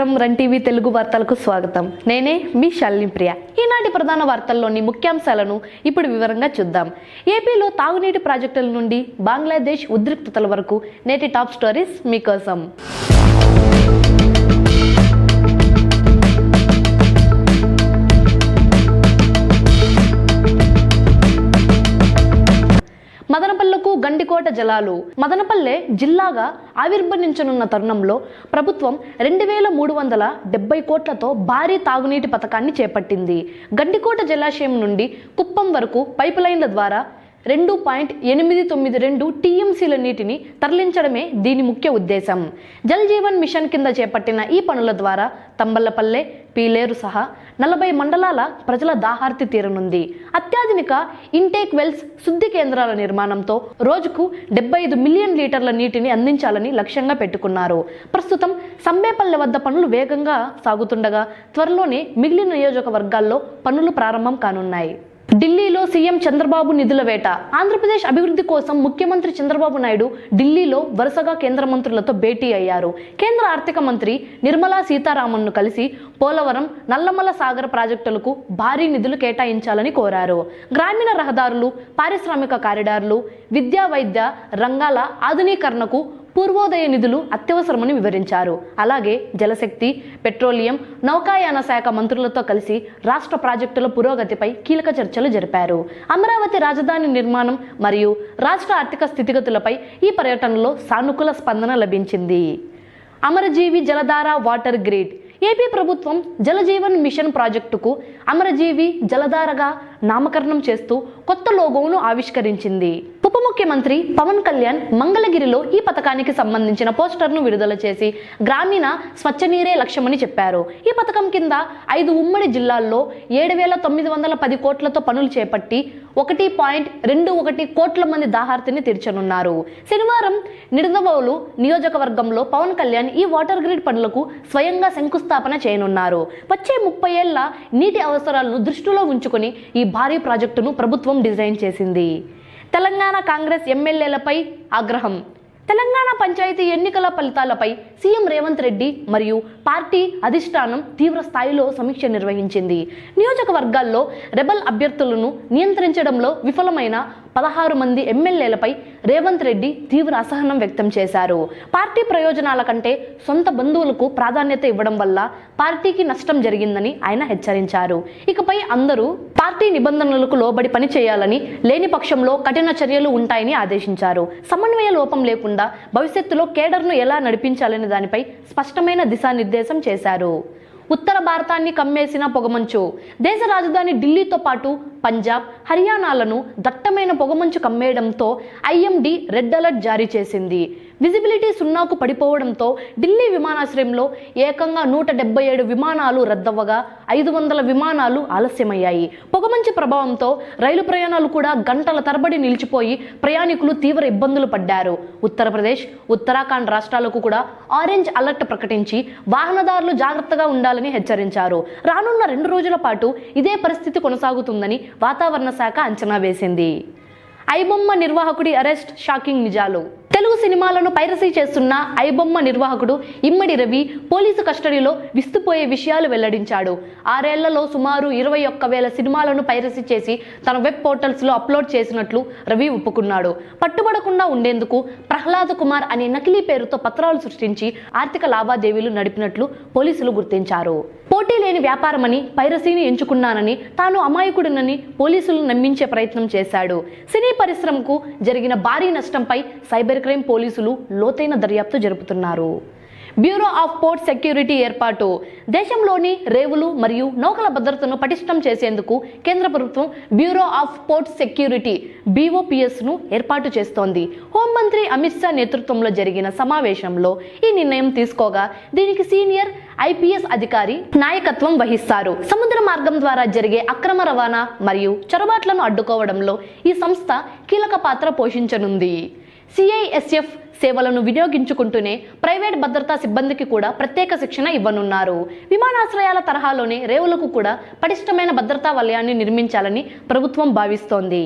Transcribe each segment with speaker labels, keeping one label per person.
Speaker 1: నమస్కారం run TV Telugu వార్తలకు స్వాగతం. నేనే మీ శాలిని ప్రియ. ఈనాటి ప్రధాన వార్తల్లోని ముఖ్యాంశాలను ఇప్పుడు వివరంగా చూద్దాం. ఏపీలో తాగునీటి ప్రాజెక్టుల నుండి బంగ్లాదేశ్ ఉద్రిక్తతల వరకు నేటి టాప్ స్టోరీస్ మీకోసం గండికోట జలాలు మదనపల్లె జిల్లాగా ఆవిర్భవించనున్న తరుణంలో ప్రభుత్వం రెండు వేల మూడు వందల డెబ్బై కోట్లతో భారీ తాగునీటి పథకాన్ని చేపట్టింది. గండికోట జలాశయం నుండి కుప్పం వరకు పైపు లైన్ల ద్వారా రెండు పాయింట్ ఎనిమిది తొమ్మిది రెండు టీఎంసీల నీటిని తరలించడమే దీని ముఖ్య ఉద్దేశం. జల్ జీవన్ మిషన్ కింద చేపట్టిన ఈ పనుల ద్వారా తంబల్లపల్లె పీలేరు సహా నలభై మండలాల ప్రజల దాహార్తి తీరనుంది. అత్యాధునిక ఇంటేక్ వెల్స్ శుద్ధి కేంద్రాల నిర్మాణంతో రోజుకు డెబ్బై ఐదు మిలియన్ లీటర్ల నీటిని అందించాలని లక్ష్యంగా పెట్టుకున్నారు. ప్రస్తుతం సంబేపల్లె వద్ద పనులు వేగంగా సాగుతుండగా త్వరలోనే మిగిలిన నియోజకవర్గాల్లో పనులు ప్రారంభం కానున్నాయి. ఢిల్లీలో సీఎం చంద్రబాబు నిధుల వేట. ఆంధ్రప్రదేశ్ అభివృద్ధి కోసం ముఖ్యమంత్రి చంద్రబాబు నాయుడు ఢిల్లీలో వరుసగా కేంద్ర మంత్రులతో భేటీ అయ్యారు. కేంద్ర ఆర్థిక మంత్రి నిర్మలా సీతారామన్ను కలిసి పోలవరం నల్లమల సాగర్ ప్రాజెక్టులకు భారీ నిధులు కేటాయించాలని కోరారు. గ్రామీణ రహదారులు పారిశ్రామిక కారిడార్లు విద్యా వైద్య రంగాల ఆధునీకరణకు పూర్వోదయ నిధులు అత్యవసరమని వివరించారు. అలాగే జలశక్తి పెట్రోలియం నౌకాయాన శాఖ మంత్రులతో కలిసి రాష్ట్ర ప్రాజెక్టుల పురోగతిపై కీలక చర్చలు జరిపారు. అమరావతి రాజధాని నిర్మాణం మరియు రాష్ట్ర ఆర్థిక స్థితిగతులపై ఈ పర్యటనలో సానుకూల స్పందన లభించింది. అమరజీవి జలధార వాటర్ గ్రిడ్. ఏపీ ప్రభుత్వం జలజీవన్ మిషన్ ప్రాజెక్టుకు అమరజీవి జలధారగా నామకరణం చేస్తూ కొత్త లోగోను ఆవిష్కరించింది. ఉప ముఖ్యమంత్రి పవన్ కళ్యాణ్ మంగళగిరిలో ఈ పథకానికి సంబంధించిన పోస్టర్ను విడుదల చేసి గ్రామీణ స్వచ్ఛనీరే లక్ష్యమని చెప్పారు. ఈ పథకం కింద ఐదు ఉమ్మడి జిల్లాల్లో ఏడు వేల తొమ్మిది వందల పది కోట్లతో పనులు చేపట్టి ఒకటి పాయింట్ రెండు ఒకటి కోట్ల మంది దాహార్తిని తీర్చనున్నారు. శనివారం నిడదవోలు నియోజకవర్గంలో పవన్ కళ్యాణ్ ఈ వాటర్ గ్రిడ్ పనులకు స్వయంగా శంకుస్థాపన చేయనున్నారు. వచ్చే ముప్పై ఏళ్ళ నీటి అవసరాలను దృష్టిలో ఉంచుకుని ఈ భారీ ప్రాజెక్టును ప్రభుత్వం డిజైన్ చేసింది. తెలంగాణ కాంగ్రెస్ ఎమ్మెల్యేలపై ఆగ్రహం. తెలంగాణ పంచాయతీ ఎన్నికల ఫలితాలపై సీఎం రేవంత్ రెడ్డి మరియు పార్టీ అధిష్టానం తీవ్ర స్థాయిలో సమీక్ష నిర్వహించింది. నియోజకవర్గాల్లో రెబల్ అభ్యర్థులను నియంత్రించడంలో విఫలమైన పదహారు మంది ఎమ్మెల్యేలపై రేవంత్ రెడ్డి తీవ్ర అసహనం వ్యక్తం చేశారు. పార్టీ ప్రయోజనాల కంటే సొంత బంధువులకు ప్రాధాన్యత ఇవ్వడం వల్ల పార్టీకి నష్టం జరిగిందని ఆయన హెచ్చరించారు. ఇకపై అందరూ పార్టీ నిబంధనలకు లోబడి పనిచేయాలని లేని పక్షంలో కఠిన చర్యలు ఉంటాయని ఆదేశించారు. సమన్వయ లోపం లేకుండా భవిష్యత్తులో కేడర్ను ఎలా నడిపించాలనే దానిపై స్పష్టమైన దిశానిర్దేశం చేశారు. ఉత్తర భారతాన్ని కమ్మేసిన పొగమంచు దేశ రాజధాని ఢిల్లీతో పాటు పంజాబ్ హర్యానాలను దట్టమైన పొగమంచు కమ్మేయడంతో ఐఎండి రెడ్ అలర్ట్ జారీ చేసింది. విజిబిలిటీ సున్నాకు పడిపోవడంతో ఢిల్లీ విమానాశ్రయంలో ఏకంగా నూట డెబ్బై ఏడు విమానాలు రద్దవ్వగా ఐదు వందల విమానాలు ఆలస్యమయ్యాయి. పొగమంచు ప్రభావంతో రైలు ప్రయాణాలు కూడా గంటల తరబడి నిలిచిపోయి ప్రయాణికులు తీవ్ర ఇబ్బందులు పడ్డారు. ఉత్తరప్రదేశ్ ఉత్తరాఖండ్ రాష్ట్రాలకు కూడా ఆరెంజ్ అలర్ట్ ప్రకటించి వాహనదారులు జాగ్రత్తగా ఉండాలని హెచ్చరించారు. రానున్న రెండు రోజుల పాటు ఇదే పరిస్థితి కొనసాగుతుందని వాతావరణ శాఖ అంచనా వేసింది. ఐబొమ్మ నిర్వాహకుడి అరెస్ట్ షాకింగ్ నిజాలు. తెలుగు సినిమాలను పైరసీ చేస్తున్న ఐబొమ్మ నిర్వాహకుడు ఇమ్మడి రవి పోలీసు కస్టడీలో విస్తుపోయే విషయాలు వెల్లడించాడు. ఆరేళ్ళలో సుమారు ఇరవై ఒక్క వేల సినిమాలను పైరసీ చేసి తన వెబ్ పోర్టల్స్లో అప్లోడ్ చేసినట్లు రవి ఒప్పుకున్నాడు. పట్టుబడకుండా ఉండేందుకు ప్రహ్లాద్ కుమార్ అనే నకిలీ పేరుతో పత్రాలు సృష్టించి ఆర్థిక లావాదేవీలు నడిపినట్లు పోలీసులు గుర్తించారు. పోటీ లేని వ్యాపారమని పైరసీని ఎంచుకున్నానని తాను అమాయకుడినని పోలీసులు నమ్మించే ప్రయత్నం చేశాడు. సినీ పరిశ్రమకు జరిగిన భారీ నష్టంపై సైబర్ క్రైమ్ పోలీసులు లోతైన దర్యాప్తు జరుపుతున్నారు. బ్యూరో ఆఫ్ పోర్ట్ సెక్యూరిటీ ఏర్పాటు. దేశంలోని రేవులు మరియు నౌకల భద్రతను పటిష్టం చేసేందుకు కేంద్ర ప్రభుత్వం బ్యూరో ఆఫ్ పోర్ట్ సెక్యూరిటీ బీఓపీఎస్ను ఏర్పాటు చేస్తోంది. హోంమంత్రి అమిత్ షా నేతృత్వంలో జరిగిన సమావేశంలో ఈ నిర్ణయం తీసుకోగా దీనికి సీనియర్ ఐపీఎస్ అధికారి నాయకత్వం వహిస్తారు. సముద్ర మార్గం ద్వారా జరిగే అక్రమ రవాణా మరియు చొరబాట్లను అడ్డుకోవడంలో ఈ సంస్థ కీలక పాత్ర పోషించనుంది. సిఐఎస్ఎఫ్ సేవలను వినియోగించుకుంటూనే ప్రైవేట్ భద్రతా సిబ్బందికి కూడా ప్రత్యేక శిక్షణ ఇవ్వనున్నారు. విమానాశ్రయాల తరహాలోనే రేవులకు కూడా పటిష్టమైన భద్రతా వలయాన్ని నిర్మించాలని ప్రభుత్వం భావిస్తోంది.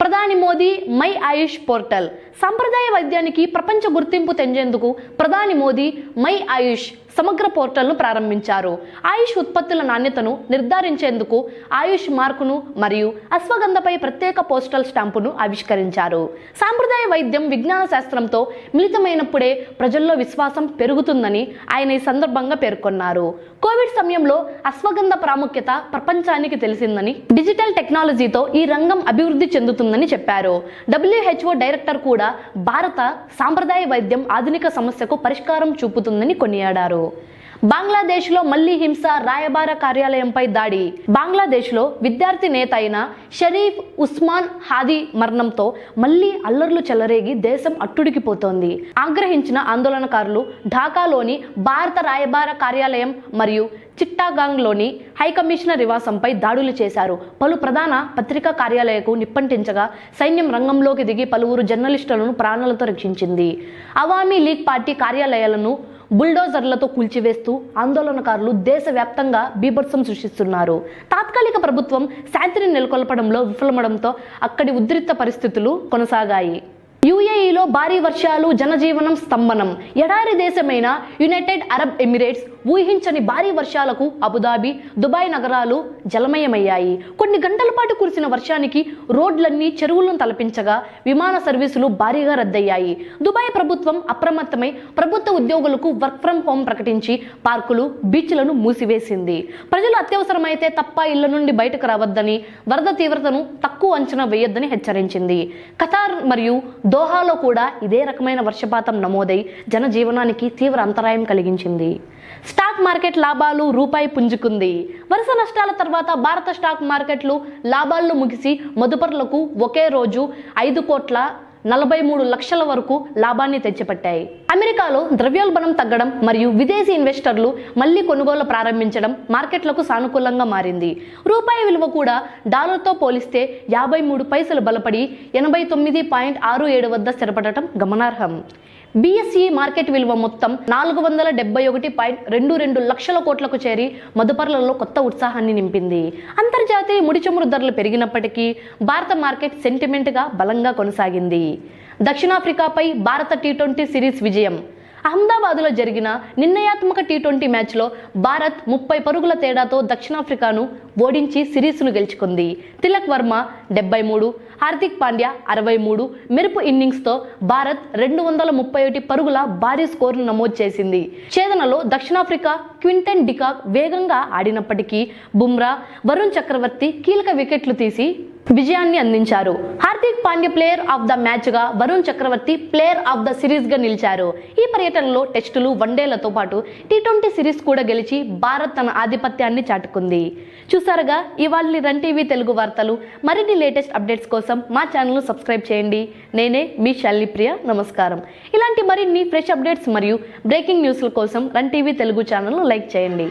Speaker 1: ప్రధాని మోదీ మై ఆయుష్ పోర్టల్ సాంప్రదాయ వైద్యానికి ప్రపంచ గుర్తింపు తెంచేందుకు ప్రధాని మోదీ మై ఆయుష్ సమగ్ర పోర్టల్ను ప్రారంభించారు. ఆయుష్ ఉత్పత్తుల నాణ్యతను నిర్ధారించేందుకు ఆయుష్ మార్కును మరియు అశ్వగంధపై ప్రత్యేక పోస్టల్ స్టాంపును ఆవిష్కరించారు. సాంప్రదాయ వైద్యం విజ్ఞాన శాస్త్రంతో మిళితమైనప్పుడే ప్రజల్లో విశ్వాసం పెరుగుతుందని ఆయన ఈ సందర్భంగా పేర్కొన్నారు. కోవిడ్ సమయంలో అశ్వగంధ ప్రాముఖ్యత ప్రపంచానికి తెలిసిందని డిజిటల్ టెక్నాలజీతో ఈ రంగం అభివృద్ధి చెందుతుందని చెప్పారు. డబ్ల్యూహెచ్ఓ డైరెక్టర్ కూడా భారత సాంప్రదాయ వైద్యం ఆధునిక సమస్యకు పరిష్కారం చూపుతుందని కొనియాడారు. బంగ్లాదేశ్లో మళ్ళీ హింస రాయబార కార్యాలయంపై దాడి. బంగ్లాదేశ్లో విద్యార్థి నేత అయిన షరీఫ్ ఉస్మాన్ హాదీ మరణంతో మళ్ళీ అల్లర్లు చెలరేగి దేశం అట్టుడికిపోతోంది. ఆగ్రహించిన ఆందోళనకారులు ఢాకాలోని భారత రాయబార కార్యాలయం మరియు చిట్టాగాంగ్లోని హైకమిషనర్ నివాసంపై దాడులు చేశారు. పలు ప్రధాన పత్రికా కార్యాలయకు నిప్పంటించగా సైన్యం రంగంలోకి దిగి పలువురు జర్నలిస్టులను ప్రాణాలతో రక్షించింది. అవామీ లీగ్ పార్టీ కార్యాలయాలను బుల్డోజర్లతో కూల్చివేస్తూ ఆందోళనకారులు దేశవ్యాప్తంగా బీభత్సం సృష్టిస్తున్నారు. తాత్కాలిక ప్రభుత్వం శాంతిని నెలకొల్పడంలో విఫలమడంతో అక్కడి ఉద్రిక్త పరిస్థితులు కొనసాగాయి. యుఏఈలో భారీ వర్షాలు జనజీవనం స్తంభనం. ఎడారి దేశమైన యునైటెడ్ అరబ్ ఎమిరేట్స్ ఊహించని భారీ వర్షాలకు అబుదాబి దుబాయ్ నగరాలు జలమయమయ్యాయి. కొన్ని గంటల పాటు కురిసిన వర్షానికి రోడ్లన్నీ చెరువులను తలపించగా విమాన సర్వీసులు భారీగా రద్దయ్యాయి. దుబాయ్ ప్రభుత్వం అప్రమత్తమై ప్రభుత్వ ఉద్యోగులకు వర్క్ ఫ్రం హోం ప్రకటించి పార్కులు బీచ్లను మూసివేసింది. ప్రజలు అత్యవసరమైతే తప్ప ఇళ్ళ నుండి బయటకు రావద్దని వరద తీవ్రతను తక్కువ అంచనా వేయొద్దని హెచ్చరించింది. ఖతార్ మరియు దోహాలో కూడా ఇదే రకమైన వర్షపాతం నమోదై జనజీవనానికి తీవ్ర అంతరాయం కలిగించింది. స్టాక్ మార్కెట్ లాభాలు రూపాయి పుంజుకుంది. వరుస నష్టాల తర్వాత భారత స్టాక్ మార్కెట్లు లాభాల్లో ముగిసి మదుపరులకు ఒకే రోజు ఐదు కోట్ల నలభై మూడు లక్షల వరకు లాభాన్ని తెచ్చిపెట్టాయి. అమెరికాలో ద్రవ్యోల్బణం తగ్గడం మరియు విదేశీ ఇన్వెస్టర్లు మళ్ళీ కొనుగోలు ప్రారంభించడం మార్కెట్లకు సానుకూలంగా మారింది. రూపాయి విలువ కూడా డాలర్తో పోలిస్తే యాభై మూడు పైసలు బలపడి ఎనభై తొమ్మిది పాయింట్ ఆరు ఏడు వద్ద స్థిరపడటం గమనార్హం. బీఎస్ఈ మార్కెట్ విలువ మొత్తం నాలుగు వందల డెబ్బై ఒకటి పాయింట్ రెండు రెండు లక్షల కోట్లకు చేరి మదుపర్లలో కొత్త ఉత్సాహాన్ని నింపింది. అంతర్జాతీయ ముడిచమురు ధరలు పెరిగినప్పటికీ భారత మార్కెట్ సెంటిమెంట్గా బలంగా కొనసాగింది. దక్షిణాఫ్రికాపై భారత టీ ట్వంటీ సిరీస్ విజయం. అహ్మదాబాద్లో జరిగిన నిర్ణయాత్మక టీ ట్వంటీ మ్యాచ్లో భారత్ ముప్పై పరుగుల తేడాతో దక్షిణాఫ్రికాను ఓడించి సిరీస్ను గెలుచుకుంది. తిలక్ వర్మ డెబ్బై మూడు హార్దిక్ పాండ్యా అరవై మూడు మెరుపు ఇన్నింగ్స్తో భారత్ రెండు వందల ముప్పై ఒకటి పరుగుల భారీ స్కోర్ను నమోదు చేసింది. ఛేదనలో దక్షిణాఫ్రికా క్వింటన్ డికాక్ వేగంగా ఆడినప్పటికీ బుమ్రా వరుణ్ చక్రవర్తి కీలక వికెట్లు తీసి విజయాన్ని అందించారు. Hardik Pandya player of the మ్యాచ్గా Varun Chakravarthy player of the సిరీస్గా నిలిచారు. ఈ పర్యటనలో టెస్టులు వన్డేలతో పాటు టీ ట్వంటీ సిరీస్ కూడా గెలిచి భారత్ తన ఆధిపత్యాన్ని చాటుకుంది. చూసారుగా ఇవాళ రన్ టీవీ తెలుగు వార్తలు మరిన్ని లేటెస్ట్ అప్డేట్స్ కోసం మా ఛానల్ను సబ్స్క్రైబ్ చేయండి. నేనే మీ శాలిప్రియ నమస్కారం. ఇలాంటి మరిన్ని ఫ్రెష్ అప్డేట్స్ మరియు బ్రేకింగ్ న్యూస్ల కోసం రన్ టీవీ తెలుగు ఛానల్ను లైక్ చేయండి.